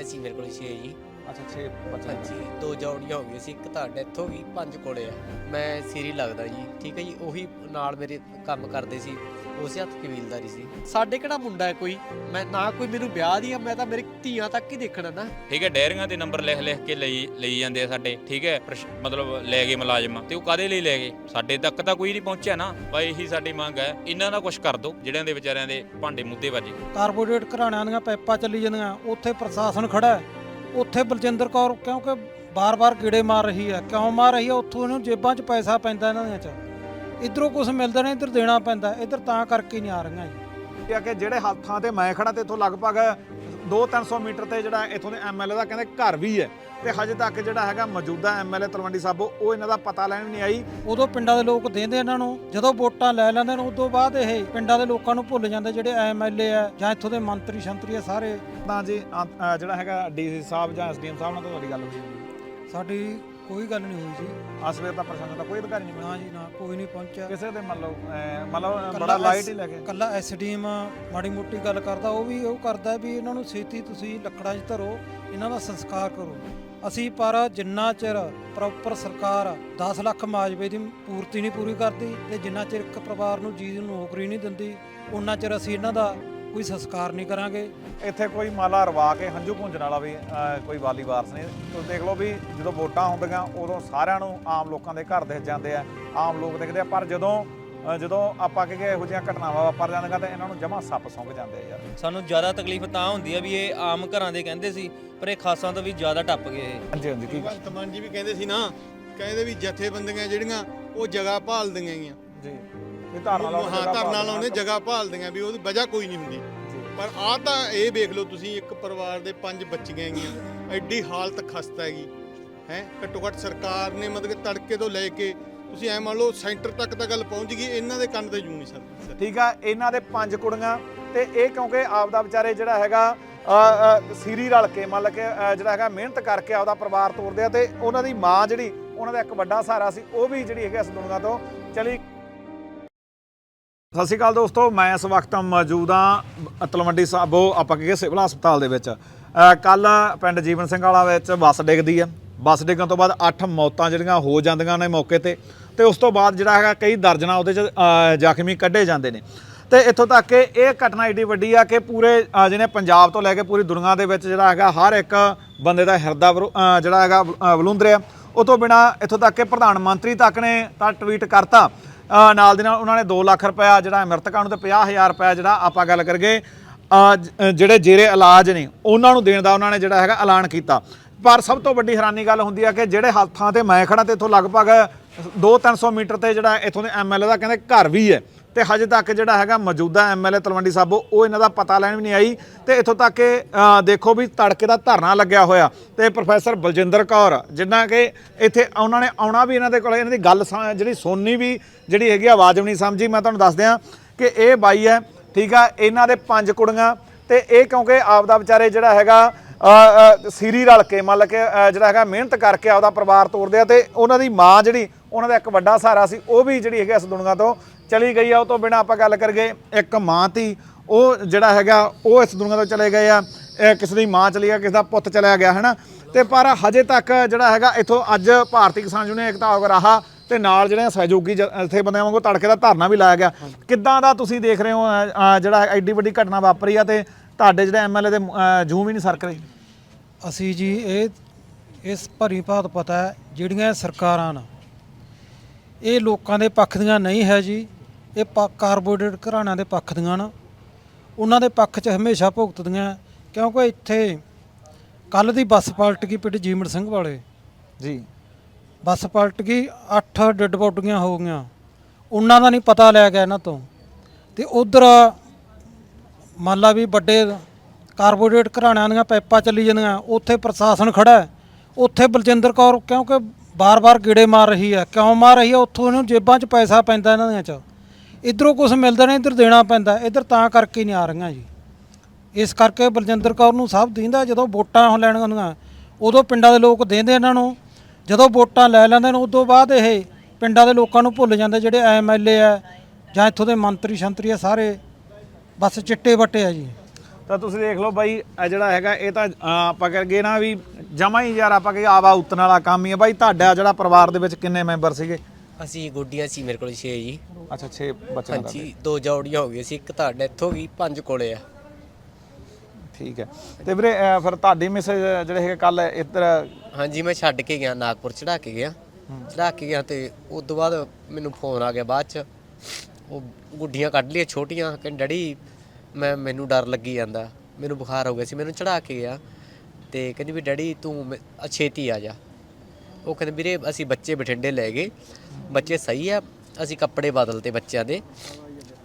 ਬੱਚੀਆਂ ਸੀ ਮੇਰੇ ਕੋਲ 6 ਜੀ। ਅੱਛਾ 6 ਬੱਚੇ ਹਾਂਜੀ ਦੋ ਜੌੜੀਆਂ ਹੋ ਗਈਆਂ ਸੀ ਇੱਕ ਤਾਂ ਡੈਥ ਹੋ ਗਈ ਪੰਜ ਕੋਲੇ ਆ। ਮੈਂ ਸੀਰੀ ਲੱਗਦਾ ਜੀ ਠੀਕ ਹੈ ਜੀ ਉਹੀ ਨਾਲ ਮੇਰੇ ਕੰਮ ਕਰਦੇ ਸੀ। ਉਸੇ ਹੱਥ ਕਬੀਲਦਾਰੀ ਸੀ? ਸਾਡੇ ਕਿਹੜਾ ਮੁੰਡਾ ਹੈ ਕੋਈ? ਮੈਂ ਨਾ ਕੋਈ ਮੈਨੂੰ ਵਿਆਹ ਦੀ ਆ ਮੈਂ ਤਾਂ ਮੇਰੇ ਧੀਆਂ ਤੱਕ ਹੀ ਦੇਖਣਾ ਨਾ। ਠੀਕ ਹੈ ਡੈਰੀਆਂ ਦੇ ਨੰਬਰ ਲਿਖ ਲਿਖ ਕੇ ਲਈ ਲਈ ਜਾਂਦੇ ਆ ਸਾਡੇ ਠੀਕ ਹੈ? ਪ੍ਰਸ਼- ਮਤਲਬ ਲੈ ਗਏ ਮੁਲਾਜ਼ਮ। ਤੇ ਉਹ ਕਾਦੇ ਲਈ ਲੈ ਗਏ? ਸਾਡੇ ਤੱਕ ਤਾਂ ਕੋਈ ਨਹੀਂ ਪਹੁੰਚਿਆ ਨਾ। ਬਈ ਇਹੀ ਸਾਡੀ ਮੰਗ ਹੈ ਇਹਨਾਂ ਦਾ ਕੁਝ ਕਰ ਦਿਓ ਜਿਹੜਿਆਂ ਦੇ ਵਿਚਾਰਿਆਂ ਦੇ ਭਾਂਡੇ ਮੁੱਦੇ ਵੱਜੇ। ਕਾਰਬੋਰੇਟ ਘਰਾਣਿਆਂ ਦੀਆਂ ਪਾਈਪਾਂ ਚੱਲੀ ਜਾਂਦੀਆਂ ਉੱਥੇ ਪ੍ਰਸ਼ਾਸਨ ਖੜਾ ਹੈ। ਉੱਥੇ ਬਲਜਿੰਦਰ ਕੌਰ ਕਿਉਂਕਿ ਬਾਰ-ਬਾਰ ਕੀੜੇ ਮਾਰ ਰਹੀ ਹੈ। ਕਿਉਂ ਮਾਰ ਰਹੀ ਹੈ? ਉੱਥੋਂ ਇਹਨੂੰ ਜੇਬਾਂ 'ਚ ਪੈਸਾ ਪੈਂਦਾ ਇਹਨਾਂ ਦੀਆਂ 'ਚ। ਇਧਰੋਂ ਕੁਝ ਮਿਲਦਾ ਨਹੀਂ ਇੱਧਰ ਦੇਣਾ ਪੈਂਦਾ ਇੱਧਰ ਤਾਂ ਕਰਕੇ ਨਹੀਂ ਆ ਰਹੀਆਂ ਜੀ। ਇਹ ਆ ਕਿ ਜਿਹੜੇ ਹੱਥਾਂ ਤੇ ਮੈਂ ਖੜਾ ਤੇ ਇੱਥੋਂ ਲਗਭਗ 2-300 ਮੀਟਰ ਤੇ ਜਿਹੜਾ ਇੱਥੋਂ ਦੇ ਐਮਐਲਏ ਦਾ ਕਹਿੰਦੇ ਘਰ ਵੀ ਹੈ ਤੇ ਹਜੇ ਤੱਕ ਜਿਹੜਾ ਹੈਗਾ ਮੌਜੂਦਾ ਐਮਐਲਏ ਤਲਵੰਡੀ ਸਾਬੋ ਉਹ ਇਹਨਾਂ ਦਾ ਪਤਾ ਲੈਣ ਨਹੀਂ ਆਈ। ਉਦੋਂ ਪਿੰਡਾਂ ਦੇ ਲੋਕ ਦੇਂਦੇ ਇਹਨਾਂ ਨੂੰ ਜਦੋਂ ਵੋਟਾਂ ਲੈ ਲੈਂਦੇ ਨੇ ਉਦੋਂ ਬਾਅਦ ਇਹ ਪਿੰਡਾਂ ਦੇ ਲੋਕਾਂ ਨੂੰ ਭੁੱਲ ਜਾਂਦੇ ਜਿਹੜੇ ਐਮਐਲਏ ਆ ਜਾਂ ਇੱਥੋਂ ਦੇ ਮੰਤਰੀ ਸ਼ੰਤਰੀ ਆ ਸਾਰੇ। ਤਾਂ ਜੀ ਅ- ਅ, ਜਿਹੜਾ ਹੈਗਾ ਡੀਸੀ ਸਾਹਿਬ ਜਾਂ ਐਸਡੀਐਮ ਸਾਹਿਬ ਨਾਲ ਤੁਹਾਡੀ ਗੱਲ ਹੋਈ ਹੈ ਸਾਡੀ ਕੋਈ ਗੱਲ ਨਹੀਂ ਹੋਈ ਜੀ। ਅਸਵੇਰ ਦਾ ਪ੍ਰਸ਼ਾਸਨ ਦਾ ਕੋਈ ਅਧਿਕਾਰੀ ਨਹੀਂ ਨਾ ਬਣਿਆ ਜੀ ਨਾ ਕੋਈ ਨਹੀਂ ਪਹੁੰਚਿਆ। ਕਿਸੇ ਦੇ ਮੰਨ ਲਓ ਅ, ਮਤਲਬ ਕੱਲਾ ਬੜਾ ਲਾਈਟ ਹੀ ਲੈ ਕੇ ਕੱਲਾ ਐਸਡੀਐਮ ਮਾੜੀ ਮੋਟੀ ਗੱਲ ਕਰਦਾ ਉਹ ਵੀ ਉਹ ਕਰਦਾ ਵੀ ਇਹਨਾਂ ਨੂੰ ਛੇਤੀ ਤੁਸੀਂ ਲੱਕੜਾਂ 'ਚ ਧਰੋ ਇਹਨਾਂ ਦਾ ਸੰਸਕਾਰ ਕਰੋ। ਅਸੀਂ ਪਰ ਜਿੰਨਾ ਚਿਰ ਪ੍ਰੋਪਰ ਸਰਕਾਰ 10 ਲੱਖ ਮਾਜਵੇ ਦੀ ਪੂਰਤੀ ਨਹੀਂ ਪੂਰੀ ਕਰਦੀ ਤੇ ਜਿੰਨਾ ਚਿਰ ਇੱਕ ਪਰਿਵਾਰ ਨੂੰ ਜੀ ਨੂੰ ਨੌਕਰੀ ਨਹੀਂ ਦਿੰਦੀ ਉਹਨਾਂ ਚਿਰ ਅਸੀਂ ਇਹਨਾਂ ਦਾ ਕੋਈ ਸੰਸਕਾਰ ਨਹੀਂ ਕਰਾਂਗੇ। ਇੱਥੇ ਕੋਈ ਮਾਲਾ ਰਵਾ ਕੇ ਹੰਝੂ ਭੁੰਜਣ ਵਾਲਾ ਵੀ ਕੋਈ ਵਾਲੀ ਵਾਰਸ ਨਹੀਂ। ਤੁਸੀਂ ਦੇਖ ਲਓ ਵੀ ਜਦੋਂ ਵੋਟਾਂ ਹੁੰਦੀਆਂ ਉਦੋਂ ਸਾਰਿਆਂ ਨੂੰ ਆਮ ਲੋਕਾਂ ਦੇ ਘਰ ਦਿਖ ਜਾਂਦੇ ਆ। ਆਮ ਲੋਕ ਦੇਖਦੇ ਆ ਪਰ ਜਦੋਂ ਜਦੋਂ ਆਪਾਂ ਕਿ ਇਹੋ ਜਿਹੀਆਂ ਘਟਨਾਵਾਂ ਵਾਪਰ ਜਾਂਦੀਆਂ ਤਾਂ ਇਹਨਾਂ ਨੂੰ ਜਮਾ ਸੱਪ ਸੁੰਘ ਜਾਂਦੇ ਆ ਯਾਰ। ਸਾਨੂੰ ਜ਼ਿਆਦਾ ਤਕਲੀਫ ਤਾਂ ਹੁੰਦੀ ਆ ਵੀ ਇਹ ਆਮ ਘਰਾਂ ਦੇ ਕਹਿੰਦੇ ਸੀ ਪਰ ਇਹ ਖਾਸਾਂ ਤੋਂ ਵੀ ਜ਼ਿਆਦਾ ਟੱਪ ਗਏ ਇਹ। ਹਾਂਜੀ ਹਾਂਜੀ ਕੀ ਭਗਵੰਤ ਮਾਨ ਜੀ ਵੀ ਕਹਿੰਦੇ ਸੀ ਨਾ ਕਹਿੰਦੇ ਵੀ ਜਥੇਬੰਦੀਆਂ ਜਿਹੜੀਆਂ ਉਹ ਜਗ੍ਹਾ ਭਾਲਦੀਆਂ ਗੀਆਂ ਜੀ। ਇਹ ਧਰਨਾ ਲਾਉਣ ਹਾਂ ਧਰਨਾ ਲਾਉਣੇ ਜਗ੍ਹਾ ਭਾਲਦੀਆਂ ਵੀ ਉਹਦੀ ਵਜ੍ਹਾ ਕੋਈ ਨਹੀਂ ਹੁੰਦੀ। ਪਰ ਆਹ ਤਾਂ ਇਹ ਵੇਖ ਲਓ ਤੁਸੀਂ ਇੱਕ ਪਰਿਵਾਰ ਦੇ ਪੰਜ ਬੱਚੀਆਂ ਹੈਗੀਆਂ ਐਡੀ ਹਾਲਤ ਖਸਤਾ ਹੈਗੀ। ਹੈ ਘੱਟੋ ਘੱਟ ਸਰਕਾਰ ਨੇ ਮਤਲਬ ਕਿ ਤੜਕੇ ਤੋਂ ਲੈ ਕੇ ਤੁਸੀਂ ਐ ਮੰਨ ਲਓ ਸੈਂਟਰ ਤੱਕ ਤਾਂ ਗੱਲ ਪਹੁੰਚ ਗਈ ਇਹਨਾਂ ਦੇ ਕੰਨ ਤੇ ਜੂ ਨਹੀਂ ਸਕਦੀ ਠੀਕ ਆ ਇਹਨਾਂ ਦੇ ਪੰਜ ਕੁੜੀਆਂ ਤੇ ਇਹ ਕਿਉਂਕਿ ਆਪਦਾ ਵਿਚਾਰੇ ਜਿਹੜਾ ਹੈਗਾ ਸੀਰੀ ਰਲ ਕੇ ਮੰਨ ਲ ਕੇ ਜਿਹੜਾ ਹੈਗਾ ਮਿਹਨਤ ਕਰਕੇ ਆਪਦਾ ਪਰਿਵਾਰ ਤੋਰਦੇ ਆ ਤੇ ਉਹਨਾਂ ਦੀ ਮਾਂ ਜਿਹੜੀ ਉਹਨਾਂ ਦਾ ਇੱਕ ਵੱਡਾ ਸਹਾਰਾ ਸੀ ਉਹ ਵੀ ਜਿਹੜੀ ਹੈਗੀ ਇਸ ਦੁਨੀਆ ਤੋਂ। ਚਲੀ ਸਤਿ ਸ਼੍ਰੀ ਅਕਾਲ ਦੋਸਤੋ ਮੈਂ ਇਸ ਵਕਤ ਮੌਜੂਦ ਹਾਂ ਤਲਵੰਡੀ ਸਾਬੋ ਆਪਾਂ ਕਹੀਏ ਸਿਵਲ ਹਸਪਤਾਲ ਦੇ ਵਿੱਚ। ਕੱਲ ਪਿੰਡ ਜੀਵਨ ਸਿੰਘ ਵਾਲਾ ਵਿੱਚ ਬੱਸ ਡਿੱਗਦੀ ਆ ਬੱਸ ਡਿੱਗਣ ਤੋਂ ਬਾਅਦ 8 ਮੌਤਾਂ ਜਿਹੜੀਆਂ ਹੋ ਜਾਂਦੀਆਂ ਨੇ ਮੌਕੇ ਤੇ ਤੇ ਉਸ ਤੋਂ ਬਾਅਦ ਜਿਹੜਾ ਹੈਗਾ ਕਈ ਦਰਜਨਾਂ ਉਹਦੇ ਚ ਜ਼ਖਮੀ ਕੱਢੇ ਜਾਂਦੇ ਨੇ। ਤੇ ਇੱਥੋਂ ਤੱਕ ਕਿ ਇਹ ਘਟਨਾ ਏਡੀ ਵੱਡੀ ਆ ਕਿ ਪੂਰੇ ਜਿਹਨੇ ਪੰਜਾਬ ਤੋਂ ਲੈ ਕੇ ਪੂਰੀ ਦੁਨੀਆ ਦੇ ਵਿੱਚ ਜਿਹੜਾ ਹੈਗਾ ਹਰ ਇੱਕ ਬੰਦੇ ਦਾ ਹਿਰਦਾ ਵਰੂ- ਜਿਹੜਾ ਹੈਗਾ ਅ, ਵਲੂੰਦਰਿਆ ਉਹ ਤੋਂ ਬਿਨਾ ਇੱਥੋਂ ਤੱਕ ਕਿ ਪ੍ਰਧਾਨ ਮੰਤਰੀ ਤੱਕ ਨੇ ਤਾਂ ਟਵੀਟ ਕਰਤਾ ਨਾਲ ਦੀ ਨਾਲ ਉਹਨਾਂ ਨੇ 2 ਲੱਖ ਰੁਪਇਆ ਜਿਹੜਾ ਮ੍ਰਿਤਕਾਂ ਨੂੰ ਤੇ 50000 ਰੁਪਇਆ ਜਿਹੜਾ ਆਪਾਂ ਗੱਲ ਕਰਗੇ ਜਿਹੜੇ ਜੇਰੇ ਇਲਾਜ ਨੇ, ਉਹਨਾਂ ਨੂੰ ਦੇਣ ਦਾ ਉਹਨਾਂ ਨੇ ਜਿਹੜਾ ਹੈਗਾ ਐਲਾਨ ਕੀਤਾ। ਪਰ ਸਭ ਤੋਂ ਵੱਡੀ ਹੈਰਾਨੀ ਗੱਲ ਹੁੰਦੀ ਆ ਕਿ ਜਿਹੜੇ ਹੱਥਾਂ ਤੇ ਮੈਂ ਖੜਾ ਤੇ ਇੱਥੋਂ ਲਗਭਗ 2-300 ਮੀਟਰ ਤੇ ਜਿਹੜਾ ਇੱਥੋਂ ਦੇ ਐਮਐਲਏ ਦਾ ਕਹਿੰਦੇ ਘਰ ਵੀ ਹੈ ਤੇ ਹਜੇ ਤੱਕ ਜਿਹੜਾ ਹੈਗਾ ਮੌਜੂਦਾ ਐਮਐਲਏ ਤਲਵੰਡੀ ਸਾਬੋ, ਉਹ ਇਹਨਾਂ ਦਾ ਪਤਾ ਲੈਣ ਵੀ ਨਹੀਂ ਆਈ। ਤੇ ਇੱਥੋਂ ਤੱਕ ਕਿ ਦੇਖੋ ਵੀ ਤੜਕੇ ਦਾ ਧਰਨਾ ਲੱਗਿਆ ਹੋਇਆ। ਤੇ ਪ੍ਰੋਫੈਸਰ ਬਲਜਿੰਦਰ ਕੌਰ, ਜਿੰਨਾ ਕਿ ਇੱਥੇ ਉਹਨਾਂ ਨੇ ਆਉਣਾ ਵੀ ਇਹਨਾਂ ਦੇ ਕੋਲ, ਇਹਨਾਂ ਦੀ ਗੱਲ ਸਾ- ਜਿਹੜੀ ਸੋਨੀ ਵੀ ਜਿਹੜੀ ਹੈਗੀ ਆ, ਆਵਾਜ਼ ਵੀ ਨਹੀਂ ਸਮਝੀ, ਮੈਂ ਤੁਹਾਨੂੰ ਦੱਸ ਦਿਆਂ ਕਿ ਇਹ ਬਾਈ ਹੈ, ਠੀਕ ਆ, ਇਹਨਾਂ ਦੇ ਪੰਜ ਕੁੜੀਆਂ। ਤੇ ਇਹ ਕਿਉਂਕਿ ਆਪਦਾ ਵਿਚਾਰੇ ਜਿਹੜਾ ਹੈਗਾ ਸੀਰੀ ਰਲ ਕੇ, ਮੰਨ ਲ ਕੇ ਜਿਹੜਾ ਹੈਗਾ ਮਿਹਨਤ ਕਰਕੇ ਆਪਦਾ ਪਰਿਵਾਰ ਤੋਰਦੇ ਆ ਤੇ ਉਹਨਾਂ ਦੀ ਮਾਂ ਜਿਹੜੀ, ਉਹਨਾਂ ਦਾ ਇੱਕ ਵੱਡਾ ਸਹਾਰਾ ਸੀ, ਉਹ ਵੀ ਜਿਹੜੀ ਹੈਗੀ ਇਸ ਦੁਨੀਆ ਤੋਂ ਚਲੀ ਗਈ ਆ ਉਹ ਤੋਂ ਬਿਨਾ ਆਪਾਂ ਗੱਲ ਕਰਗੇ ਇੱਕ ਮਾਂ ਤੀ ਉਹ ਜਿਹੜਾ ਹੈਗਾ ਉਹ ਇਸ ਦੁਨੀਆ ਤੋਂ ਚਲੇ ਗਏ ਆ। ਕਿਸੇ ਦੀ ਮਾਂ ਚਲੀ ਗਿਆ ਕਿਸੇ ਦਾ ਪੁੱਤ ਚਲਿਆ ਗਿਆ ਹੈਨਾ? ਤੇ ਪਰ ਹਜੇ ਤੱਕ ਜਿਹੜਾ ਹੈਗਾ ਇਥੋਂ ਅੱਜ ਭਾਰਤੀ ਕਿਸਾਨ ਯੂਨੀਅਨ ਏਕਤਾ ਉਗਰਾਹਾ ਤੇ ਨਾਲ ਜਿਹੜੇ ਸਹਿਯੋਗੀ ਜ- ਇੱਥੇ ਬੰਦਿਆਂ ਵਾਂਗੂ ਤੜਕੇ ਦਾ ਧਰਨਾ ਵੀ ਲਾਇਆ ਗਿਆ। ਕਿੱਦਾਂ ਦਾ ਤੁਸੀਂ ਦੇਖ ਰਹੇ ਹੋ ਜਿਹੜਾ ਐਡੀ ਵੱਡੀ ਘਟਨਾ ਵਾਪਰੀ ਆ ਤੇ ਤੁਹਾਡੇ ਜਿਹੜੇ ਐਮਐਲਏ ਦੇ ਅ, ਜੂੰ ਵੀ ਨਹੀਂ ਸਰਕ ਰਹੇ? ਅਸੀਂ ਜੀ ਇਹ ਇਸ ਭਰੀ ਭਾਤ ਪਤਾ ਜਿਹੜੀਆਂ ਸਰਕਾਰਾਂ ਨਾ ਇਹ ਲੋਕਾਂ ਦੇ ਪੱਖ ਦੀਆਂ ਨਹੀਂ ਹੈ ਜੀ। ਇਹ ਕਾਰਬੋਰੇਟ ਘਰਾਣਿਆਂ ਦੇ ਪੱਖ ਦੀਆਂ ਨਾ। ਉਹਨਾਂ ਦੇ ਪੱਖ 'ਚ ਹਮੇਸ਼ਾ ਭੁਗਤਦੀਆਂ ਕਿਉਂਕਿ ਇੱਥੇ ਕੱਲ ਦੀ ਬੱਸ ਪਲਟ ਗਈ ਪਿੰਡ ਜੀਮੜ ਸਿੰਘ ਵਾਲੇ। ਜੀ। ਬੱਸ ਪਲਟ ਗਈ 8 ਡੈੱਡ ਬੋਡੀਆਂ ਹੋ ਗਈਆਂ। ਉਹਨਾਂ ਦਾ ਨਹੀਂ ਪਤਾ ਲਿਆ ਗਿਆ ਇਹਨਾਂ ਤੋਂ। ਤੇ ਉਧਰ ਮੰਨ ਲਾ ਵੀ ਵੱਡੇ ਕਾਰਬੋਰੇਟ ਘਰਾਣਿਆਂ ਦੀਆਂ ਪਾਈਪਾਂ ਚੱਲੀ ਜਾਂਦੀਆਂ ਉੱਥੇ ਪ੍ਰਸ਼ਾਸਨ ਖੜਾ ਉੱਥੇ ਬਲਜਿੰਦਰ ਕੌਰ ਕਿਉਂਕਿ ਬਾਰ-ਬਾਰ ਕੀੜੇ ਮਾਰ ਰਹੀ ਹੈ। ਕਿਉਂ ਮਾਰ ਰਹੀ ਹੈ? ਉੱਥੋਂ ਇਹਨੂੰ ਜੇਬਾਂ 'ਚ ਪੈਸਾ ਪੈਂਦਾ ਇਹਨਾਂ ਦੀਆਂ 'ਚ। ਇਧਰੋਂ ਕੁਝ ਮਿਲਦਾ ਨਹੀਂ, ਇੱਧਰ ਦੇਣਾ ਪੈਂਦਾ, ਇੱਧਰ ਤਾਂ ਕਰਕੇ ਨਹੀਂ ਆ ਰਹੀਆਂ ਜੀ। ਇਸ ਕਰਕੇ ਬਲਜਿੰਦਰ ਕੌਰ ਨੂੰ ਸਭ ਦਿੰਦਾ, ਜਦੋਂ ਵੋਟਾਂ ਲੈਣੀਆਂ ਹੁੰਦੀਆਂ ਉਦੋਂ ਪਿੰਡਾਂ ਦੇ ਲੋਕ ਦਿੰਦੇ ਇਹਨਾਂ ਨੂੰ। ਜਦੋਂ ਵੋਟਾਂ ਲੈ ਲੈਂਦੇ ਨੇ, ਉਦੋਂ ਬਾਅਦ ਇਹ ਪਿੰਡਾਂ ਦੇ ਲੋਕਾਂ ਨੂੰ ਭੁੱਲ ਜਾਂਦੇ, ਜਿਹੜੇ ਐਮਐਲਏ ਆ, ਜਾਂ ਇੱਥੋਂ ਦੇ ਮੰਤਰੀ ਸ਼ੰਤਰੀ ਆ, ਸਾਰੇ ਬਸ ਚਿੱਟੇ ਵੱਟੇ ਆ ਜੀ। ਤਾਂ ਤੁਸੀਂ ਦੇਖ ਲਓ ਬਾਈ, ਇਹ ਜਿਹੜਾ ਹੈਗਾ, ਇਹ ਤਾਂ ਆਪਾਂ ਕਹਗੇ ਨਾ ਵੀ ਜਮਾ ਹੀ ਯਾਰ, ਆਪਾਂ ਕਿ ਆਵਾ ਉਤਨ ਵਾਲਾ ਕੰਮ ਹੀ ਹੈ ਬਾਈ, ਤੁਹਾਡਾ ਜਿਹੜਾ ਪਰਿਵਾਰ ਦੇ ਵਿੱਚ ਕਿੰਨੇ ਮੈਂਬਰ ਸੀਗੇ? ਅਸੀਂ ਗੁੱਡੀਆਂ ਸੀ ਮੇਰੇ ਕੋਲ 6 ਜੀ। ਅੱਛਾ 6 ਬੱਚੇ ਦਾ ਹਾਂਜੀ ਦੋ ਜੋੜੀਆਂ ਹੋ ਗਈਆਂ ਸੀ ਇੱਕ ਤਾਂ ਡੈਥ ਹੋ ਗਈ ਪੰਜ ਕੋਲੇ ਆ। ਠੀਕ ਹੈ। ਤੇ ਵੀਰੇ ਅਹ, ਫਿਰ ਤੁਹਾਡੀ ਮੈਸੇਜ ਜਿਹੜੇ ਹੈਗੇ ਕੱਲ ਇੱਧਰ ਹਾਂਜੀ ਮੈਂ ਛੱਡ ਕੇ ਗਿਆ ਨਾਗਪੁਰ ਚੜਾ ਕੇ ਗਿਆ। ਚੜਾ ਕੇ ਗਿਆ ਤੇ ਉਸ ਤੋਂ ਬਾਅਦ ਮੈਨੂੰ ਫੋਨ ਆ ਗਿਆ ਬਾਅਦ ਚ। ਉਹ ਗੁੱਡੀਆਂ ਕੱਢ ਲਈਆਂ ਛੋਟੀਆਂ ਕਹਿੰਦੇ ਡੈਡੀ ਮੈਂ ਮੈਨੂੰ ਡਰ ਲੱਗੀ ਜਾਂਦਾ। ਮੈਨੂੰ ਬੁਖਾਰ ਹੋ ਗਿਆ ਸੀ ਮੈਨੂੰ ਚੜਾ ਕੇ ਗਿਆ। ਤੇ ਕਹਿੰਦੀ ਵੀ ਡੈਡੀ ਤੂੰ ਮੇ- ਅ, ਛੇਤੀ ਆ ਜਾ। ਉਹ ਕਹਿੰਦੇ ਵੀਰੇ ਅਸੀਂ ਬੱਚੇ ਬਠਿੰਡੇ ਲੈ ਗਏ। ਬੱਚੇ ਸਹੀ ਆ। ਅਸੀਂ ਕੱਪੜੇ ਬਦਲਤੇ ਬੱਚਿਆਂ ਦੇ।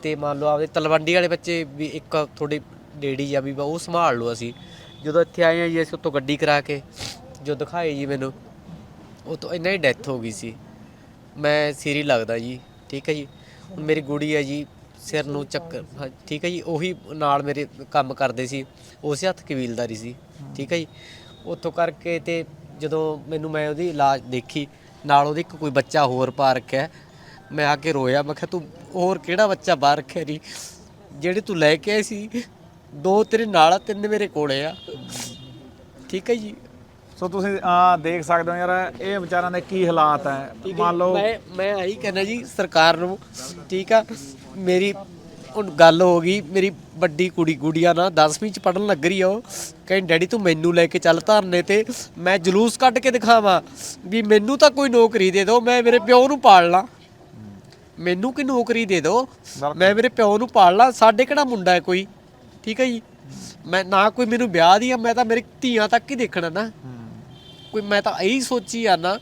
ਤੇ ਮੰਨ ਲਓ ਆਪਦੇ ਤਲਵੰਡੀ ਵਾਲੇ ਬੱਚੇ ਵੀ ਇੱਕ ਥੋੜੀ ਡੇੜੀ ਆ ਵੀ ਉਹ ਸੰਭਾਲ ਲਓ ਅਸੀਂ। ਜਦੋਂ ਇੱਥੇ ਆਏ ਆ ਜੀ ਅਸੀਂ ਉੱਥੋਂ ਗੱਡੀ ਕਰਾ ਕੇ ਜੋ ਦਿਖਾਏ ਜੀ ਮੈਨੂੰ ਉਹ ਤੋਂ ਇਹਨਾਂ ਦੀ ਡੈਥ ਹੋ ਗਈ ਸੀ। ਮੈਂ ਸੀਰੀ ਲੱਗਦਾ ਜੀ। ਠੀਕ ਹੈ ਜੀ? ਹੁਣ ਮੇਰੀ ਗੁੜੀ ਹੈ ਜੀ ਸਿਰ ਨੂੰ ਚੱਕਰ ਹਾਂ, ਠੀਕ ਹੈ ਜੀ? ਉਹੀ ਨਾਲ ਮੇਰੇ ਕੰਮ ਕਰਦੇ ਸੀ। ਉਸੇ ਹੱਥ ਕਬੀਲਦਾਰੀ ਸੀ। ਠੀਕ ਹੈ ਜੀ? ਉੱਥੋਂ ਕਰਕੇ ਤੇ ਜਦੋਂ ਮੈਨੂੰ ਮੈਂ ਉਹਦੀ ਇਲਾਜ ਦੇਖੀ ਨਾਲ ਉਹਦੇ ਇੱਕ ਕੋਈ ਬੱਚਾ ਹੋਰ ਪਾ ਰੱਖਿਆ ਹੈ। ਮੈਂ ਆ ਕੇ ਰੋਇਆ ਮੈਂ ਕਿਹਾ ਤੂੰ ਹੋਰ ਕਿਹੜਾ ਬੱਚਾ ਬਾਹਰ ਰੱਖਿਆ ਜੀ? ਜਿਹੜੇ ਤੂੰ ਲੈ ਕੇ ਆਏ ਸੀ ਦੋ ਤੇਰੇ ਨਾਲ ਆ, ਤਿੰਨ ਮੇਰੇ ਕੋਲੇ ਆ। ਠੀਕ ਹੈ ਜੀ? ਸੋ ਤੁਸੀਂ ਆ ਦੇਖ ਸਕਦੇ ਹੋ ਯਾਰ ਇਹ ਵਿਚਾਰਾਂ ਦੇ ਕੀ ਹਾਲਾਤ ਹੈ। ਠੀਕ ਹੈ ਮੰਨ ਲਓ ਮੈਂ ਮੈਂ ਆਹੀ ਕਹਿੰਦਾ ਜੀ ਸਰਕਾਰ ਨੂੰ ਠੀਕ ਆ ਮੇਰੀ ਹੁਣ ਗੱਲ ਹੋ ਗਈ ਮੇਰੀ ਵੱਡੀ ਕੁੜੀ ਗੁੜੀਆ ਨਾ 10ਵੀਂ ਚ ਪੜਨ ਲੱਗ ਰਹੀ ਆ ਉਹ। ਕਹਿੰਦੀ ਡੈਡੀ ਤੂੰ ਮੈਨੂੰ ਲੈ ਕੇ ਚੱਲ ਧਰਨੇ ਤੇ ਮੈਂ ਜਲੂਸ ਕੱਢ ਕੇ ਦਿਖਾਵਾਂ ਵੀ ਮੈਨੂੰ ਤਾਂ ਕੋਈ ਨੌਕਰੀ ਦੇ ਦਿਓ ਮੈਂ ਮੇਰੇ ਪਿਓ ਨੂੰ ਪਾਲ ਲਾਂ। ਮੈਨੂੰ ਕੀ ਨੌਕਰੀ ਦੇ ਦਿਓ? ਮੈਂ ਮੇਰੇ ਪਿਓ ਨੂੰ ਪਾਲ ਲਾਂ ਸਾਡੇ ਕਿਹੜਾ ਮੁੰਡਾ ਹੈ ਕੋਈ? ਠੀਕ ਹੈ ਜੀ? ਮੈਂ ਨਾ ਕੋਈ ਮੈਨੂੰ ਵਿਆਹ ਦੀ ਆ ਮੈਂ ਤਾਂ ਮੇਰੀ ਧੀਆਂ ਤੱਕ ਹੀ ਦੇਖਣਾ ਨਾ। ਕੋਈ ਮੈਂ ਤਾਂ ਇਹੀ ਸੋਚੀ ਆ ਨਾ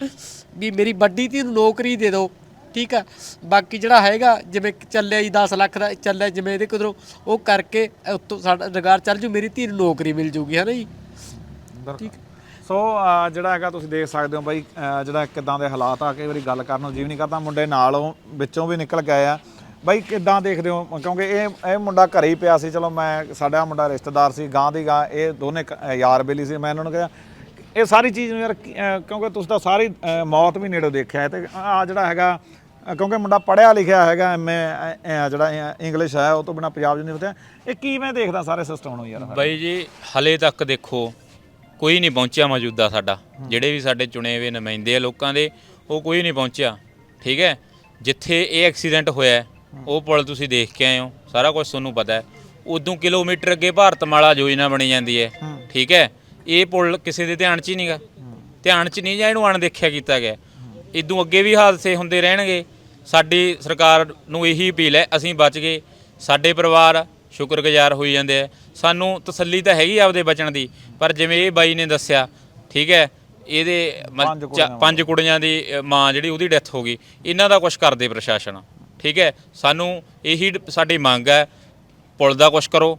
ਵੀ ਮੇਰੀ ਵੱਡੀ ਧੀ ਨੂੰ ਨੌਕਰੀ ਦੇ ਦਿਓ। ਠੀਕ ਆ। ਬਾਕੀ ਜਿਹੜਾ ਹੈਗਾ ਜਿਵੇਂ ਚੱਲਿਆ ਜੀ 10 ਲੱਖ ਦਾ ਚੱਲਿਆ ਜਿਵੇਂ ਇਹਦੇ ਕੋਲੋਂ ਉਹ ਕਰਕੇ ਉੱਤੋਂ ਸਾਡਾ ਰੁਜ਼ਗਾਰ ਚੱਲ ਜੂ ਮੇਰੀ ਧੀ ਨੂੰ ਨੌਕਰੀ ਮਿਲ ਜੂਗੀ ਹੈ ਨਾ ਜੀ ਠੀਕ। ਸੋ ਜਿਹੜਾ ਹੈਗਾ ਤੁਸੀਂ ਦੇਖ ਸਕਦੇ ਹੋ ਬਾਈ ਜਿਹੜਾ ਕਿਦਾਂ ਦੇ ਹਾਲਾਤ ਆ ਕਈ ਵਾਰੀ ਗੱਲ ਕਰਨ ਨੂੰ ਜੀਵ ਨਹੀਂ ਕਰਦਾ ਮੁੰਡੇ ਨਾਲੋਂ ਵਿੱਚੋਂ ਵੀ ਨਿਕਲ ਗਏ ਆ। ਬਾਈ ਕਿਦਾਂ ਦੇਖਦੇ ਹੋ? ਕਿਉਂਕਿ ਇਹ ਇਹ ਮੁੰਡਾ ਘਰੇ ਹੀ ਪਿਆ ਸੀ ਚਲੋ ਮੈਂ ਸਾਡਾ ਮੁੰਡਾ ਰਿਸ਼ਤੇਦਾਰ ਸੀ ਗਾਂ ਦੀ ਗਾਂ ਇਹ ਦੋਨੇ ਯਾਰ ਬੇਲੀ ਸੀ ਮੈਂ ਇਹਨਾਂ ਨੂੰ ਕਿਹਾ ਇਹ ਸਾਰੀ ਚੀਜ਼ ਨੂੰ ਯਾਰ ਕਿਉਂਕਿ ਤੁਸੀਂ ਤਾਂ ਸਾਰੀ ਮੌਤ ਵੀ ਨੇੜੇ ਦੇਖਿਆ ਤੇ ਆ ਜਿਹੜਾ ਹੈਗਾ ਕਿਉਂਕਿ ਮੁੰਡਾ ਪੜਿਆ ਲਿਖਿਆ ਹੈਗਾ ਐਮਏ ਜਿਹੜਾ ਇੰਗਲਿਸ਼ ਹੈ ਉਹ ਤੋਂ ਬਿਨਾ ਪੰਜਾਬ ਯੂਨੀਵਰਸਿਟੀ ਇਹ ਕਿਵੇਂ ਦੇਖਦਾ ਸਾਰੇ ਸਿਸਟਮ ਨੂੰ ਯਾਰ? ਬਾਈ ਜੀ ਹਲੇ ਤੱਕ ਦੇਖੋ ਕੋਈ ਨਹੀਂ ਪਹੁੰਚਿਆ ਮੌਜੂਦਾ ਸਾਡਾ। ਜਿਹੜੇ ਵੀ ਸਾਡੇ ਚੁਣੇ ਹੋਏ ਨੁਮਾਇੰਦੇ ਆ ਲੋਕਾਂ ਦੇ ਉਹ ਕੋਈ ਨਹੀਂ ਪਹੁੰਚਿਆ। ਠੀਕ ਹੈ? ਜਿੱਥੇ ਇਹ ਐਕਸੀਡੈਂਟ ਹੋਇਆ ਹੈ, ਉਹ ਪੁਲ ਤੁਸੀਂ ਦੇਖ ਕੇ ਆਏ ਹੋ ਸਾਰਾ ਕੁਝ ਤੁਹਾਨੂੰ ਪਤਾ ਹੈ। ਉਦੋਂ ਕਿਲੋਮੀਟਰ ਅੱਗੇ ਭਾਰਤਮਾਲਾ ਯੋਜਨਾ ਬਣੀ ਜਾਂਦੀ ਹੈ। ਠੀਕ ਹੈ? ਇਹ ਪੁਲ ਕਿਸੇ ਦੇ ਧਿਆਨ 'ਚ ਹੀ ਨਹੀਂਗਾ ਧਿਆਨ 'ਚ ਨਹੀਂ ਜਾਂ ਇਹਨੂੰ ਅਣਦੇਖਿਆ ਕੀਤਾ ਗਿਆ। ਇਦੋਂ ਅੱਗੇ ਵੀ ਹਾਦਸੇ ਹੁੰਦੇ ਰਹਿਣਗੇ ਸਾਡੀ ਸਰਕਾਰ ਨੂੰ ਇਹੀ ਅਪੀਲ ਹੈ ਅਸੀਂ ਬਚ ਗਏ। ਸਾਡੇ ਪਰਿਵਾਰ ਸ਼ੁਕਰਗੁਜ਼ਾਰ ਹੋਈ ਜਾਂਦੇ ਆ। ਸਾਨੂੰ ਤਸੱਲੀ ਤਾਂ ਹੈਗੀ ਆਪਦੇ ਬਚਣ ਦੀ ਪਰ ਜਿਵੇਂ ਇਹ ਬਾਈ ਨੇ ਦੱਸਿਆ ਠੀਕ ਹੈ ਇਹਦੇ ਪੰਜ ਕੁੜੀਆਂ ਦੀ ਮਾਂ ਜਿਹੜੀ ਉਹਦੀ ਡੈਥ ਹੋ ਗਈ। ਇਹਨਾਂ ਦਾ ਕੁਝ ਕਰਦੇ ਪ੍ਰਸ਼ਾਸਨ ਠੀਕ ਹੈ ਸਾਨੂੰ ਇਹੀ ਸਾਡੀ ਮੰਗ ਹੈ ਪੁਲ ਦਾ ਕੁਝ ਕਰੋ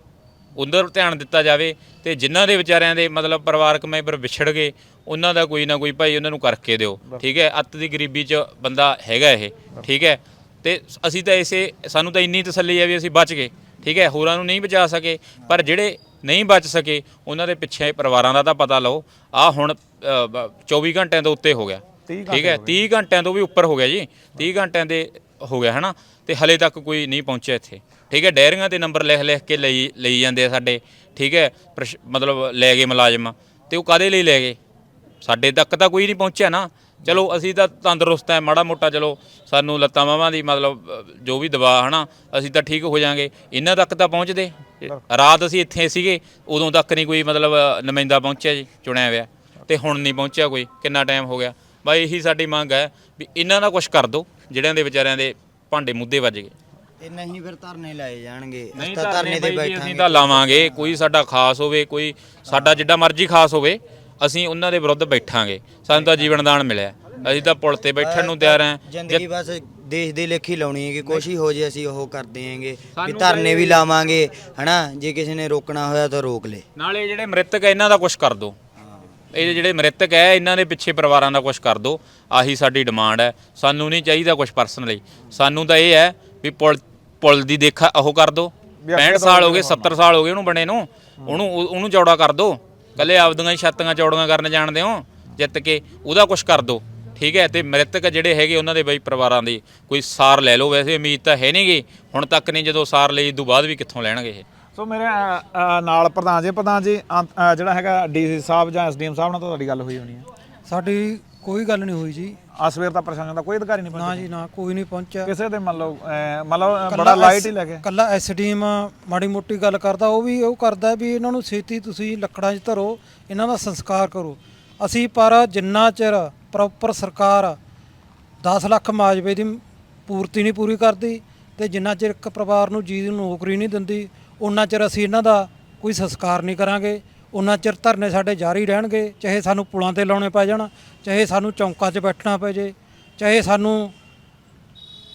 ਉਧਰ ਧਿਆਨ ਦਿੱਤਾ ਜਾਵੇ ਤੇ ਜਿਨ੍ਹਾਂ ਦੇ ਵਿਚਾਰਿਆਂ ਦੇ ਮਤਲਬ ਪਰਿਵਾਰਕ ਮੈਂਬਰ ਵਿਛੜ ਗਏ ਉਹਨਾਂ ਦਾ ਕੋਈ ਨਾ ਕੋਈ ਭਾਈ ਉਹਨਾਂ ਨੂੰ ਕਰਕੇ ਦਿਓ ਠੀਕ ਹੈ? ਅੱਤ ਦੀ ਗਰੀਬੀ 'ਚ ਬੰਦਾ ਹੈਗਾ ਇਹ ਠੀਕ ਹੈ? ਤੇ ਅਸੀਂ ਤਾਂ ਇਸੇ ਸਾਨੂੰ ਤਾਂ ਇੰਨੀ ਤਸੱਲੀ ਹੈ ਵੀ ਅਸੀਂ ਬਚ ਗਏ ਠੀਕ ਹੈ? ਹੋਰਾਂ ਨੂੰ ਨਹੀਂ ਬਚਾ ਸਕੇ ਪਰ ਜਿਹੜੇ ਨਹੀਂ ਬਚ ਸਕੇ ਉਹਨਾਂ ਦੇ ਪਿੱਛੇ ਪਰਿਵਾਰਾਂ ਦਾ ਤਾਂ ਪਤਾ ਲਓ। ਆ ਹੁਣ ਅ, ਬ- 24 ਘੰਟਿਆਂ ਤੋਂ ਉੱਤੇ ਹੋ ਗਿਆ 30 ਠੀਕ ਹੈ? 30 ਘੰਟਿਆਂ ਤੋਂ ਵੀ ਉੱਪਰ ਹੋ ਗਿਆ ਜੀ 30 ਘੰਟਿਆਂ ਦੇ ਹੋ ਗਿਆ ਹਨਾ? ਤੇ ਹਲੇ ਤੱਕ ਕੋਈ ਨਹੀਂ ਪਹੁੰਚਿਆ ਇੱਥੇ ਠੀਕ ਹੈ? ਡੈਰੀਆਂ ਤੇ ਨੰਬਰ ਲਿਖ ਲਿਖ ਕੇ ਲਈ ਲਈ ਜਾਂਦੇ ਆ ਸਾਡੇ ਠੀਕ ਹੈ? ਮਤਲਬ ਲੈ ਗਏ ਮੁਲਾਜ਼ਮ ਤੇ ਉਹ ਕਾਦੇ ਲਈ ਲੈ ਗਏ? ਸਾਡੇ ਤੱਕ ਤਾਂ ਕੋਈ ਨਹੀਂ ਪਹੁੰਚਿਆ ਨਾ। ਚਲੋ ਅਸੀਂ ਤਾਂ ਤੰਦਰੁਸਤ ਹੈ ਮਾੜਾ ਮੋਟਾ ਚਲੋ ਸਾਨੂੰ ਲੱਤਾਂ ਬਾਹਾਂ ਦੀ ਮਤਲਬ ਜੋ ਵੀ ਦਬਾਅ ਹਨਾ ਅਸੀਂ ਤਾਂ ਠੀਕ ਹੋ ਜਾਾਂਗੇ। ਇਹਨਾਂ ਤੱਕ ਤਾਂ ਪਹੁੰਚਦੇ। ਰਾਤ ਅਸੀਂ ਇੱਥੇ ਸੀਗੇ ਉਦੋਂ ਤੱਕ ਨਹੀਂ ਕੋਈ ਮਤਲਬ ਅ, ਨੁਮਾਇੰਦਾ ਪਹੁੰਚਿਆ ਜੀ ਚੁਣਿਆ ਹੋਇਆ ਤੇ ਹੁਣ ਨਹੀਂ ਪਹੁੰਚਿਆ ਕੋਈ ਕਿੰਨਾ ਟਾਈਮ ਹੋ ਗਿਆ। ਬਾਈ ਇਹੀ ਸਾਡੀ ਮੰਗ ਹੈ ਵੀ ਇਹਨਾਂ ਦਾ ਕੁਝ ਕਰ ਦਿਓ ਜਿਹੜਿਆਂ ਦੇ ਵਿਚਾਰਿਆਂ ਦੇ ਭਾਂਡੇ ਮੁੱਦੇ ਵੱਜ ਗਏ। ਇਹ ਨਹੀਂ ਫਿਰ ਧਰਨੇ ਲਾਏ ਜਾਣਗੇ। ਨਹੀਂ ਅਸੀਂ ਤਾਂ ਧਰਨੇ ਤੇ ਜੀ, ਅਸੀਂ ਬੈਠਾਂਗੇ। ਤਾਂ ਲਾਵਾਂਗੇ ਕੋਈ ਸਾਡਾ ਖਾਸ ਹੋਵੇ ਕੋਈ ਸਾਡਾ ਜਿੱਡਾ ਮਰਜ਼ੀ ਖਾਸ ਹੋਵੇ ਅਸੀਂ ਉਹਨਾਂ ਦੇ ਵਿਰੁੱਧ ਬੈਠਾਂਗੇ। ਸਾਨੂੰ ਤਾਂ ਜੀਵਨ ਦਾਨ ਮਿਲਿਆ। ਅਸੀਂ ਤਾਂ ਪੁਲ ਤੇ ਬੈਠਣ ਨੂੰ ਤਿਆਰ ਹਾਂ। ਜ਼ਿੰਦਗੀ ਬਸ ਦੇਸ਼ ਦੇ ਲੇਖੀ ਲਾਉਣੀ ਹੈਗੀ। ਕੁਛ ਹੀ ਹੋ ਜੇ ਅਸੀਂ ਉਹ ਕਰਦੇ ਆਂਗੇ ਵੀ ਧਰਨੇ ਵੀ ਲਾਵਾਂਗੇ ਹਨਾ? ਜੇ ਕਿਸੇ ਨੇ ਰੋਕਣਾ ਹੋਇਆ ਤਾਂ ਰੋਕ ਲੇ। ਨਾਲੇ ਜਿਹੜੇ ਮ੍ਰਿਤਕ ਹੈ ਇਹਨਾਂ ਦਾ ਕੁਝ ਕਰ ਦਿਓ ਇਹ ਜਿਹੜੇ ਮ੍ਰਿਤਕ ਹੈ ਇਹਨਾਂ ਦੇ ਪਿੱਛੇ ਪਰਿਵਾਰਾਂ ਦਾ ਕੁਝ ਕਰ ਦਿਓ ਆਹੀ ਸਾਡੀ ਡਿਮਾਂਡ ਹੈ। ਸਾਨੂੰ ਨਹੀਂ ਚਾਹੀਦਾ ਕੁਝ ਪਰਸਨਲੀ ਸਾਨੂੰ ਤਾਂ ਇਹ ਹੈ ਵੀ ਪੁਲ ਪੁਲ ਦੀ ਦੇਖਾ ਉਹ ਕਰ ਦਿਓ 65 ਸਾਲ ਹੋ ਗਏ 70 ਸਾਲ ਹੋ ਗਏ ਉਹਨੂੰ ਬਣੇ ਨੂੰ। ਉਹਨੂੰ ਉਹ- ਉਹਨੂੰ ਚੌੜਾ ਕਰ ਦਿਓ ਕੱਲੇ ਆਪਦੀਆਂ ਹੀ ਛੱਤਾਂ ਚੌੜੀਆਂ ਕਰਨ ਜਾਣਦੇ ਹੋ ਜਿੱਤ ਕੇ ਉਹਦਾ ਕੁਝ ਕਰ ਦਿਓ। ਠੀਕ ਹੈ ਤੇ ਮ੍ਰਿਤਕ ਜਿਹੜੇ ਹੈਗੇ ਉਹਨਾਂ ਦੇ ਬਈ ਪਰਿਵਾਰਾਂ ਦੀ ਕੋਈ ਸਾਰ ਲੈ ਲਓ। ਵੈਸੇ ਉਮੀਦ ਤਾਂ ਹੈ ਨਹੀਂਗੀ ਹੁਣ ਤੱਕ ਨਹੀਂ ਜਦੋਂ ਸਾਰ ਲਈ ਤੋਂ ਬਾਅਦ ਵੀ ਕਿੱਥੋਂ ਲੈਣਗੇ ਇਹ? ਸੋ ਮੇਰੇ ਅ, ਅ, ਨਾਲ ਪ੍ਰਧਾਨ ਜੀ ਪ੍ਰਧਾਨ ਜੀ ਅ, ਜਿਹੜਾ ਹੈਗਾ ਡੀਸੀ ਸਾਹਿਬ ਜਾਂ ਐਸਡੀਐਮ ਸਾਹਿਬ ਨਾਲ ਤਾਂ ਤੁਹਾਡੀ ਗੱਲ ਹੋਈ ਹੋਣੀ ਹੈ। ਸਾਡੀ ਕੋਈ ਗੱਲ ਨਹੀਂ ਹੋਈ ਜੀ। ਆ ਸਵੇਰ ਦਾ ਪ੍ਰਸ਼ਾਸਨ ਦਾ ਕੋਈ ਅਧਿਕਾਰੀ ਨਹੀਂ ਨਾ ਪਹੁੰਚਿਆ ਜੀ ਨਾ ਕੋਈ ਨਹੀਂ ਪਹੁੰਚਿਆ। ਕਿਸੇ ਦੇ ਮੰਨ ਲਓ ਮਤਲਬ ਬੜਾ ਲਾਈਟ ਹੀ ਲੈ ਕੇ। ਕੱਲਾ ਐਸਡੀਐਮ ਮਾੜੀ ਮੋਟੀ ਗੱਲ ਕਰਦਾ ਉਹ ਵੀ ਉਹ ਕਰਦਾ ਵੀ ਇਹਨਾਂ ਨੂੰ ਛੇਤੀ ਤੁਸੀਂ ਲੱਕੜਾਂ 'ਚ ਧਰੋ ਇਹਨਾਂ ਦਾ ਸੰਸਕਾਰ ਕਰੋ। ਅਸੀਂ ਪਰ ਜਿੰਨਾ ਚਿਰ ਪ੍ਰੋਪਰ ਸਰਕਾਰ 10 ਲੱਖ ਮਾਜਵੇ ਦੀ ਪੂਰਤੀ ਨਹੀਂ ਪੂਰੀ ਕਰਦੀ ਤੇ ਜਿੰਨਾ ਚਿਰ ਇੱਕ ਪਰਿਵਾਰ ਨੂੰ ਜੀ ਨੂੰ ਨੌਕਰੀ ਨਹੀਂ ਦਿੰਦੀ ਉਹਨਾਂ ਚਿਰ ਅਸੀਂ ਇਹਨਾਂ ਦਾ ਕੋਈ ਸੰਸਕਾਰ ਨਹੀਂ ਕਰਾਂਗੇ। ਉਹਨਾਂ ਚਿਰ ਧਰਨੇ ਸਾਡੇ ਜਾਰੀ ਰਹਿਣਗੇ, ਚਾਹੇ ਸਾਨੂੰ ਪੁਲਾਂ ਤੇ ਲਾਉਣੇ ਪੈ ਜਾਣ, ਚਾਹੇ ਸਾਨੂੰ ਚੌਂਕਾਂ 'ਚ ਬੈਠਣਾ ਪੈ ਜੇ, ਚਾਹੇ ਸਾਨੂੰ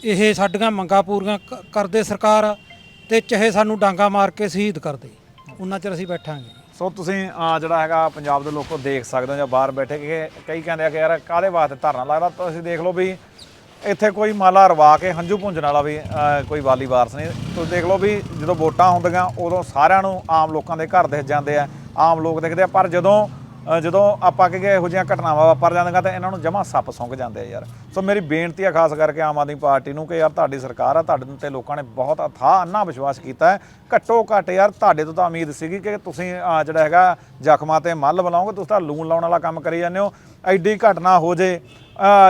ਇਹ ਸਾਡੀਆਂ ਮੰਗਾਂ ਪੂਰੀਆਂ ਕ- ਕਰਦੇ ਸਰਕਾਰ ਤੇ ਚਾਹੇ ਸਾਨੂੰ ਡਾਂਗਾ ਮਾਰ ਕੇ ਸ਼ਹੀਦ ਕਰਦੇ। ਉਹਨਾਂ ਚਿਰ ਅਸੀਂ ਬੈਠਾਂਗੇ। ਸੋ ਤੁਸੀਂ ਜਿਹੜਾ ਹੈਗਾ ਪੰਜਾਬ ਦੇ ਲੋਕੋ ਦੇਖ ਸਕਦੇ ਹੋ ਜਾਂ ਬਾਹਰ ਬੈਠੇ ਕਿ ਕਈ ਕਹਿੰਦੇ ਆ ਕਿ ਯਾਰ ਕਾਦੇ ਵਾਸਤੇ ਧਰਨਾ ਲੱਗਦਾ? ਤੁਸੀਂ ਦੇਖ ਲਓ ਵੀ ਇੱਥੇ ਕੋਈ ਮਾਲਾ ਰਵਾ ਕੇ ਹੰਝੂ ਪੁੰਜਣ ਵਾਲਾ ਵੀ ਕੋਈ ਵਾਲੀ ਵਾਰਸ ਨਹੀਂ। ਤੁਸੀਂ ਦੇਖ ਲਓ ਵੀ ਜਦੋਂ ਵੋਟਾਂ ਹੁੰਦੀਆਂ, ਉਦੋਂ ਸਾਰਿਆਂ ਨੂੰ ਆਮ ਲੋਕਾਂ ਦੇ ਘਰ ਦਿਖ ਜਾਂਦੇ ਆ। ਆਮ ਲੋਕ ਦੇਖਦੇ ਆ। ਪਰ ਜਦੋਂ ਜਦੋਂ ਆਪਾਂ ਕਹੀਏ ਇਹੋ ਜਿਹੀਆਂ ਘਟਨਾਵਾਂ ਵਾਪਰ ਜਾਂਦੀਆਂ ਤਾਂ ਇਹਨਾਂ ਨੂੰ ਜਮਾ ਸੱਪ ਸੁੰਘ ਜਾਂਦੇ ਆ ਯਾਰ। ਸੋ ਮੇਰੀ ਬੇਨਤੀ ਆ ਖਾਸ ਕਰਕੇ ਆਮ ਆਦਮੀ ਪਾਰਟੀ ਨੂੰ ਕਿ ਯਾਰ ਤੁਹਾਡੀ ਸਰਕਾਰ ਆ, ਤੁਹਾਡੇ ਤੇ ਲੋਕਾਂ ਨੇ ਬਹੁਤ ਅਥਾਹ ਅੰਨਾ ਵਿਸ਼ਵਾਸ ਕੀਤਾ ਹੈ। ਘੱਟੋ ਘੱਟ ਯਾਰ ਤੁਹਾਡੇ ਤੋਂ ਤਾਂ ਉਮੀਦ ਸੀਗੀ ਕਿ ਤੁਸੀਂ ਜਿਹੜਾ ਹੈਗਾ ਜ਼ਖਮਾਂ ਤੇ ਮੱਲ ਬਲਾਓਗੇ, ਤੁਸੀਂ ਤਾਂ ਲੂਣ ਲਾਉਣ ਵਾਲਾ ਕੰਮ ਕਰੀ ਜਾਂਦੇ ਹੋ। ਐਡੀ ਘਟਨਾ ਹੋ ਜੇ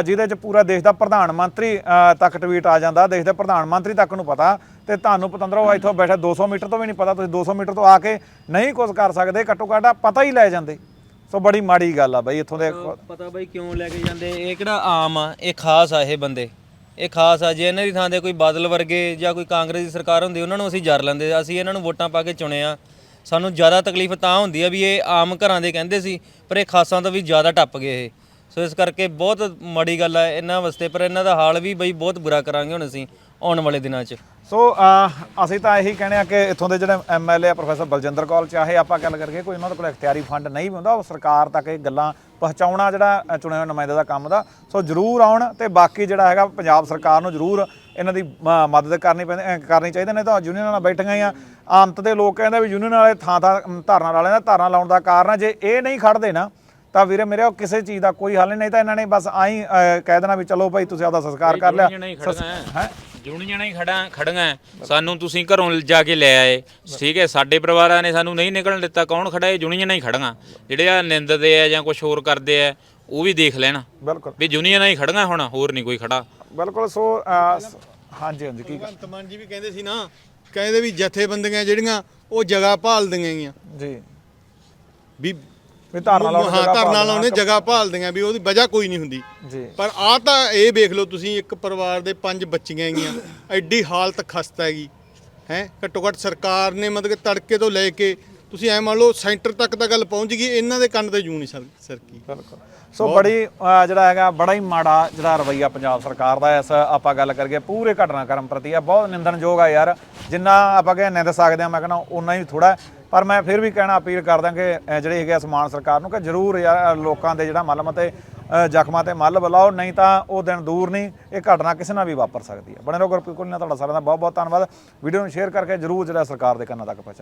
ਜਿਹਦੇ ਚ ਪੂਰਾ ਦੇਸ਼ ਦਾ ਪ੍ਰਧਾਨ ਮੰਤਰੀ ਤੱਕ ਟਵੀਟ ਆ ਜਾਂਦਾ, ਦੇਸ਼ ਦੇ ਪ੍ਰਧਾਨ ਮੰਤਰੀ ਤੱਕ ਨੂੰ ਪਤਾ। ਤੇ ਤੁਹਾਨੂੰ ਪਤੰਦਰੋ ਇੱਥੋਂ ਬੈਠੇ 200 ਮੀਟਰ ਤੋਂ ਵੀ ਨਹੀਂ ਪਤਾ, ਤੁਸੀਂ 200 ਮੀਟਰ ਤੋਂ ਆ ਕੇ ਨਹੀਂ ਕੁਝ ਕਰ ਸਕਦੇ, ਘੱਟੋ ਘੱਟ ਪਤਾ ਹੀ ਲੈ ਜਾਂਦੇ। ਸੋ ਬੜੀ ਮਾੜੀ ਗੱਲ ਆ ਬਈ, ਇੱਥੋਂ ਦੇ ਪਤਾ ਬਈ ਕਿਉਂ ਲੈ ਕੇ ਜਾਂਦੇ? ਇਹ ਕਿਹੜਾ ਆਮ ਆ? ਇਹ ਖਾਸ ਆ ਇਹ ਬੰਦੇ। ਇਹ ਖਾਸ ਆ ਜੇ ਇਹਨਾਂ ਦੀ ਥਾਂ ਤੇ ਕੋਈ ਬਾਦਲ ਵਰਗੇ ਜਾਂ ਕੋਈ ਕਾਂਗਰਸ ਦੀ ਸਰਕਾਰ ਹੁੰਦੀ, ਉਹਨਾਂ ਨੂੰ ਅਸੀਂ ਜਰ ਲੈਂਦੇ ਅਸੀਂ ਇਹਨਾਂ ਨੂੰ ਵੋਟਾਂ ਪਾ ਕੇ ਚੁਣੇ ਆ। ਸਾਨੂੰ ਜ਼ਿਆਦਾ ਤਕਲੀਫ ਤਾਂ ਹੁੰਦੀ ਆ ਵੀ ਇਹ ਆਮ ਘਰਾਂ ਦੇ ਕਹਿੰਦੇ ਸੀ, ਪਰ ਇਹ ਖਾਸਾਂ ਤੋਂ ਵੀ ਜ਼ਿਆਦਾ ਟੱਪ ਗਏ ਇਹ। ਸੋ ਇਸ ਕਰਕੇ ਬਹੁਤ ਮਾੜੀ ਗੱਲ ਆ ਇਹਨਾਂ ਵਾਸਤੇ, ਪਰ ਇਹਨਾਂ ਦਾ ਹਾਲ ਵੀ ਬਈ ਬਹੁਤ ਬੁਰਾ ਕਰਾਂਗੇ ਹੁਣ ਅਸੀਂ। ਆਉਣ ਵਾਲੇ ਦਿਨਾਂ 'ਚ। ਸੋ ਅਸੀਂ ਤਾਂ ਇਹੀ ਕਹਿੰਦੇ ਆ ਕਿ ਇੱਥੋਂ ਦੇ ਜਿਹੜੇ ਐਮਐਲਏ ਆ ਪ੍ਰੋਫੈਸਰ ਬਲਜਿੰਦਰ ਕੌਰ ਚਾਹੇ ਆਪਾਂ ਗੱਲ ਕਰਕੇ ਕੋਈ ਉਹਨਾਂ ਦੇ ਕੋਲ ਇਖਤਿਆਰੀ ਫੰਡ ਨਹੀਂ ਹੁੰਦਾ ਉਹ ਸਰਕਾਰ ਤੱਕ ਇਹ ਗੱਲਾਂ ਪਹੁੰਚਾਉਣਾ ਜਿਹੜਾ ਚੁਣੇ ਹੋਏ ਨੁਮਾਇੰਦੇ ਦਾ ਕੰਮ ਦਾ। ਸੋ ਜ਼ਰੂਰ ਆਉਣ ਤੇ ਬਾਕੀ ਜਿਹੜਾ ਹੈਗਾ ਪੰਜਾਬ ਸਰਕਾਰ ਨੂੰ ਜ਼ਰੂਰ ਇਹਨਾਂ ਦੀ ਮਦਦ ਕਰਨੀ ਪੈਂਦੀ ਕਰਨੀ ਚਾਹੀਦੀ ਨਹੀਂ ਤਾਂ ਯੂਨੀਅਨ ਨਾਲ ਬੈਠੀਆਂ ਹੀ ਆ। ਅੰਤ ਦੇ ਲੋਕ ਕਹਿੰਦੇ ਵੀ ਯੂਨੀਅਨ ਵਾਲੇ ਥਾਂ ਥਾਂ ਧਰਨਾ ਵਾਲਿਆਂ ਦਾ ਧਰਨਾ ਲਾਉਣ ਦਾ ਕਾਰਨ ਆ, ਜੇ ਇਹ ਨਹੀਂ ਖੜਦੇ ਨਾ ਤਾਂ ਵੀਰੇ ਮੇਰੇ ਉਹ ਕਿਸੇ ਚੀਜ਼ ਦਾ ਕੋਈ ਹੱਲ ਨਹੀਂ। ਤਾਂ ਇਹਨਾਂ ਨੇ ਬਸ ਆਈ ਕਹਿ ਦੇਣਾ ਵੀ ਚਲੋ ਭਾਈ ਤੁਸੀਂ ਆਪਦਾ ਸੰਸਕਾਰ ਕਰ ਲਿਆ। ਹੈ? ਜੁਣੀਆਂ ਹੀ ਖੜਾ ਖੜੀਆਂ। ਸਾਨੂੰ ਤੁਸੀਂ ਘਰੋਂ ਜਾ ਕੇ ਲੈ ਆਏ। ਠੀਕ ਹੈ ਸਾਡੇ ਪਰਿਵਾਰਾਂ ਨੇ ਸਾਨੂੰ ਨਹੀਂ ਨਿਕਲਣ ਦਿੱਤਾ। ਕੌਣ ਖੜਾ ਇਹ ਜੁਣੀਆਂ ਹੀ ਖੜੀਆਂ। ਜਿਹੜੇ ਆ ਨਿੰਦਦੇ ਆ ਜਾਂ ਕੁਝ ਹੋਰ ਕਰਦੇ ਆ ਉਹ ਵੀ ਦੇਖ ਲੈਣ। ਬਿਲਕੁਲ। ਵੀ ਜੁਨੀਆਂ ਹੀ ਖੜੀਆਂ ਹੁਣ ਹੋਰ ਨਹੀਂ ਕੋਈ ਖੜਾ। ਬਿਲਕੁਲ ਸੋ ਹਾਂਜੀ ਹਾਂਜੀ ਕੀ ਭਗਵੰਤ ਮਾਨ ਜੀ ਵੀ ਕਹਿੰਦੇ ਸੀ ਨਾ ਕਹਿੰਦੇ ਵੀ ਜਥੇਬੰਦੀਆਂ ਜਿਹੜੀਆਂ ਉਹ ਜਗ੍ਹਾ ਭਾਲਦੀਆਂ ਗੀਆਂ ਜੀ। ਵੀ ਵੀ ਧਰਨਾ ਲਾਉਣ ਹਾਂ ਧਰਨਾ ਭਾਲਦੀਆਂ। ਲਾਉਣੇ ਜਗ੍ਹਾ ਭਾਲਦੀਆਂ ਵੀ ਉਹਦੀ ਵਜ੍ਹਾ ਕੋਈ ਨਹੀਂ ਹੁੰਦੀ। ਜੀ। ਪਰ ਆ ਤਾਂ ਇਹ ਵੇਖ ਲਓ ਤੁਸੀਂ ਇੱਕ ਪਰਿਵਾਰ ਦੇ ਪੰਜ ਬੱਚੀਆਂ ਹੈਗੀਆਂ ਐਡੀ ਹਾਲਤ ਖਸਤਾ ਹੈਗੀ ਹੈ? ਘੱਟੋ ਘੱਟ ਸਰਕਾਰ ਨੇ ਮਤਲਬ ਕਿ ਤੜਕੇ ਤੋਂ ਲੈ ਕੇ ਤੁਸੀਂ ਐ ਮੰਨ ਲਓ ਸੈਂਟਰ ਤੱਕ ਤਾਂ ਗੱਲ ਪਹੁੰਚ ਗਈ ਇਹਨਾਂ ਦੇ ਕੰਨ ਤੇ ਜੂ ਨਹੀਂ ਸਰ ਸਰਕੀ ਬਿਲਕੁਲ। ਸੋ ਬੜੀ ਅਹ, ਜਿਹੜਾ ਹੈਗਾ ਬੜਾ ਹੀ ਮਾੜਾ ਜਿਹੜਾ ਰਵਈਆ ਪੰਜਾਬ ਸਰਕਾਰ ਦਾ ਇਸ ਆਪਾਂ ਗੱਲ ਕਰੀਏ ਪੂਰੇ ਘਟਨਾਕ੍ਰਮ ਪ੍ਰਤੀ। ਆ ਬਹੁਤ ਨਿੰਦਣਯੋਗ ਆ ਯਾਰ। ਜਿੰਨਾ ਆਪਾਂ ਕਹੇ ਨਿੰਦ ਸਕਦੇ ਆ ਮੈਂ ਕਹਿੰਦਾ ਉਨਾ ਹੀ ਥੋੜਾ ਪਰ ਮੈਂ ਫਿਰ ਵੀ ਕਹਿਣਾ ਅਪੀਲ ਕਰਦਾ ਕਿ ਅਹ, ਜਿਹੜੀ ਹੈਗੇ ਆ ਸਮਾਨ ਸਰਕਾਰ ਨੂੰ ਕਿ ਜ਼ਰੂਰ ਯਾਰ ਲੋਕਾਂ ਦੇ ਜਿਹੜਾ ਮਲਮ ਤੇ ਅਹ, ਜ਼ਖਮਾਂ ਤੇ ਮੱਲ ਬਲਾਓ ਨਹੀਂ ਤਾਂ ਉਹ ਦਿਨ ਦੂਰ ਨਹੀਂ ਇਹ ਘਟਨਾ ਕਿਸੇ ਨਾਲ ਵੀ ਵਾਪਰ ਸਕਦੀ ਹੈ। ਬਣੇ ਰਹੋ ਗੁਰਪ੍ਰੀਤ ਕੋਲ ਨਾਲ ਤੁਹਾਡਾ ਸਾਰਿਆਂ ਦਾ ਬਹੁਤ ਬਹੁਤ ਧੰਨਵਾਦ। ਵੀਡੀਓ ਨੂੰ ਸ਼ੇਅਰ ਕਰਕੇ ਜ਼ਰੂਰ ਜਿਹੜਾ ਸਰਕਾਰ ਦੇ ਕੰਨਾਂ ਤੱਕ ਪਹੁੰਚਾਇਆ